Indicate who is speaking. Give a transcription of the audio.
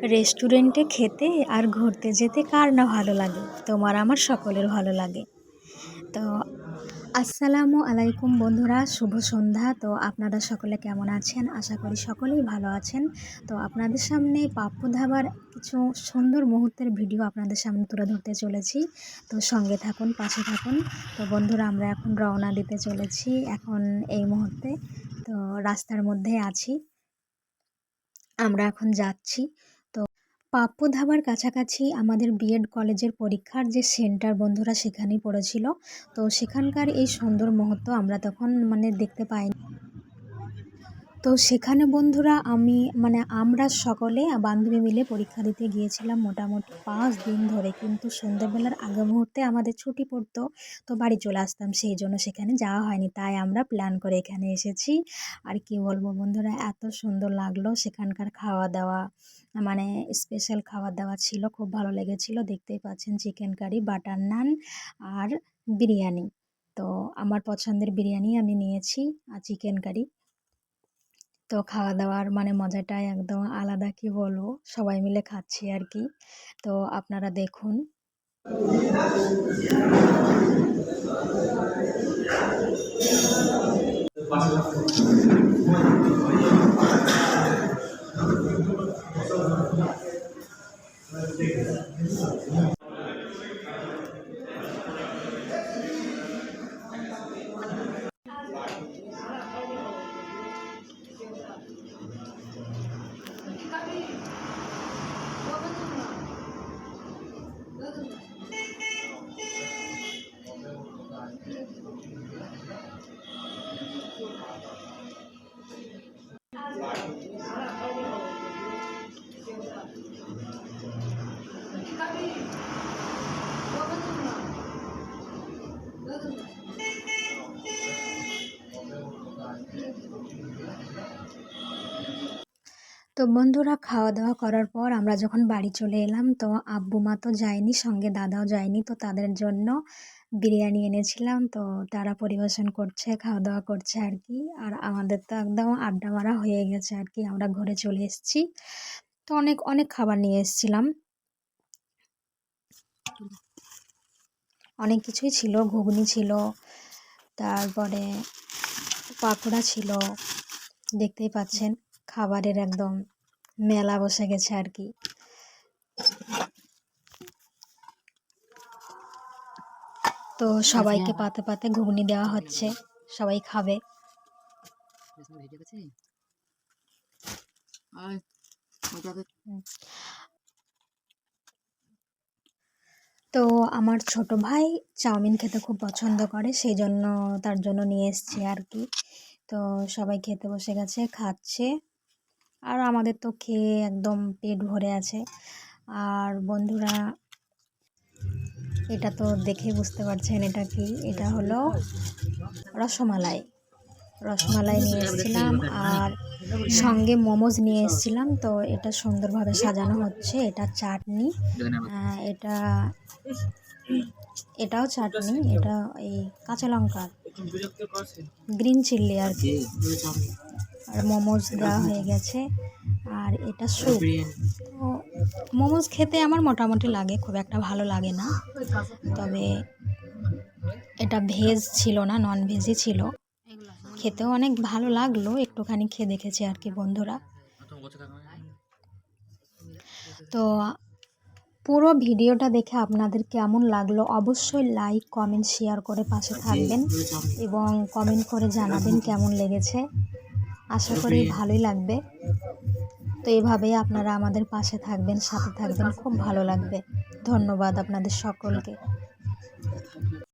Speaker 1: রেস্টুরেন্টে খেতে আর ঘুরতে যেতে কার না ভালো লাগে? তোমার আমার সকলের ভালো লাগে। তো, আসসালামু আলাইকুম বন্ধুরা, শুভ সন্ধ্যা। তো, আপনারা সকলে কেমন আছেন? আশা করি সকলেই ভালো আছেন। তো, আপনাদের সামনে পাপ্পু ধাবার কিছু সুন্দর মুহূর্তের ভিডিও আপনাদের সামনে তুলে ধরতে চলেছি। তো, সঙ্গে থাকুন, পাশে থাকুন। তো, বন্ধুরা, আমরা এখন রওনা দিতে চলেছি এখন এই মুহূর্তে। তো, রাস্তার মধ্যে আছি। আমরা এখন যাচ্ছি। তো পাপ্পু ধাবার কাছাকাছি আমাদের বিএড কলেজের পরীক্ষার যে সেন্টার বন্ধুরা সেখানেই পড়েছিল। তো সেখানকার এই সুন্দর মুহূর্ত আমরা তখন মানে দেখতে পাইনি। তো সেখানে বন্ধুরা আমি মানে আমরা সকলে বান্ধবী মিলে পরীক্ষা দিতে গিয়েছিলাম মোটামুটি পাঁচ দিন ধরে। কিন্তু সন্ধ্যেবেলার আগে মুহূর্তে আমাদের ছুটি পড়তো, তো বাড়ি চলে আসতাম। সেই জন্য সেখানে যাওয়া হয়নি, তাই আমরা প্ল্যান করে এখানে এসেছি। আর কি বলব বন্ধুরা, এত সুন্দর লাগল সেখানকার খাওয়া দাওয়া মানে স্পেশাল খাওয়া দাওয়া ছিল, খুব ভালো লেগেছিল। দেখতেই পাচ্ছেন চিকেন কারি বাটার নান আর বিরিয়ানি। তো আমার পছন্দের বিরিয়ানি আমি নিয়েছি, আর চিকেন কারি তো খাওয়া দাওয়ার মানে মজাটাই একদম আলাদা কি বলব? সবাই মিলে খাচ্ছি আর কি তো আপনারা দেখুন। Thank you. তো বন্ধুরা খাওয়া দাওয়া করার পর আমরা যখন বাড়ি চলে এলাম, তো আব্বু মা তো যায়নি, সঙ্গে দাদাও যায়নি, তো তাদের জন্য বিরিয়ানি এনেছিলাম। তো তারা পরিবেশন করছে খাওয়া দাওয়া করছে আর কি। আর আমাদের তো একদম আড্ডা মারা হয়ে গেছে আর কি, আমরা ঘরে চলে এসেছি। তো অনেক অনেক খাবার নিয়ে এসেছিলাম। অনেক কিছুই ছিল, ঘুগনি ছিল, তারপরে পাকোড়া ছিল, দেখতেই পাচ্ছেন। খাবারের একদম মেলা বসে গেছে আর কি। তো সবাইকে পাতে পাতে ঘুগনি দেওয়া হচ্ছে সবাই খাবে। তো আমার ছোট ভাই চাউমিন খেতে খুব পছন্দ করে সেই জন্য তার জন্য নিয়ে এসছে আর কি। তো সবাই খেতে বসে গেছে খাচ্ছে। আর আমাদের তো খেয়ে একদম পেট ভরে আছে। আর বন্ধুরা, এটা তো দেখে বুঝতে পারছেন এটা কি? এটা হলো রসমালাই। রসমালাই নিয়ে এসেছিলাম আর সঙ্গে মোমোজ নিয়ে এসেছিলাম। তো এটা সুন্দরভাবে সাজানো হচ্ছে। এটা চাটনি। এটা, এটাও চাটনি। এটা এই কাঁচা লঙ্কা গ্রিন চিল্লি আর কি। আর মোমোজ দেওয়া হয়ে গেছে। আর এটা স্যুপ। তো মোমোজ খেতে আমার মোটামুটি লাগে, খুব একটা ভালো লাগে না। তবে এটা ভেজ ছিল না নন ভেজই ছিল। খেতেও অনেক ভালো লাগল, একটুখানি খেয়ে দেখেছি আর কি বন্ধুরা। তো পুরো ভিডিওটা দেখে আপনাদের কেমন লাগল অবশ্যই লাইক কমেন্ট শেয়ার করে পাশে থাকবেন। এবং কমেন্ট করে জানাবেন কেমন লেগেছে। আশা করি ভালোই লাগবে। তো এভাবেই আপনারা আমাদের পাশে থাকবেন সাথে থাকবেন খুব ভালো লাগবে। ধন্যবাদ আপনাদের সকলকে।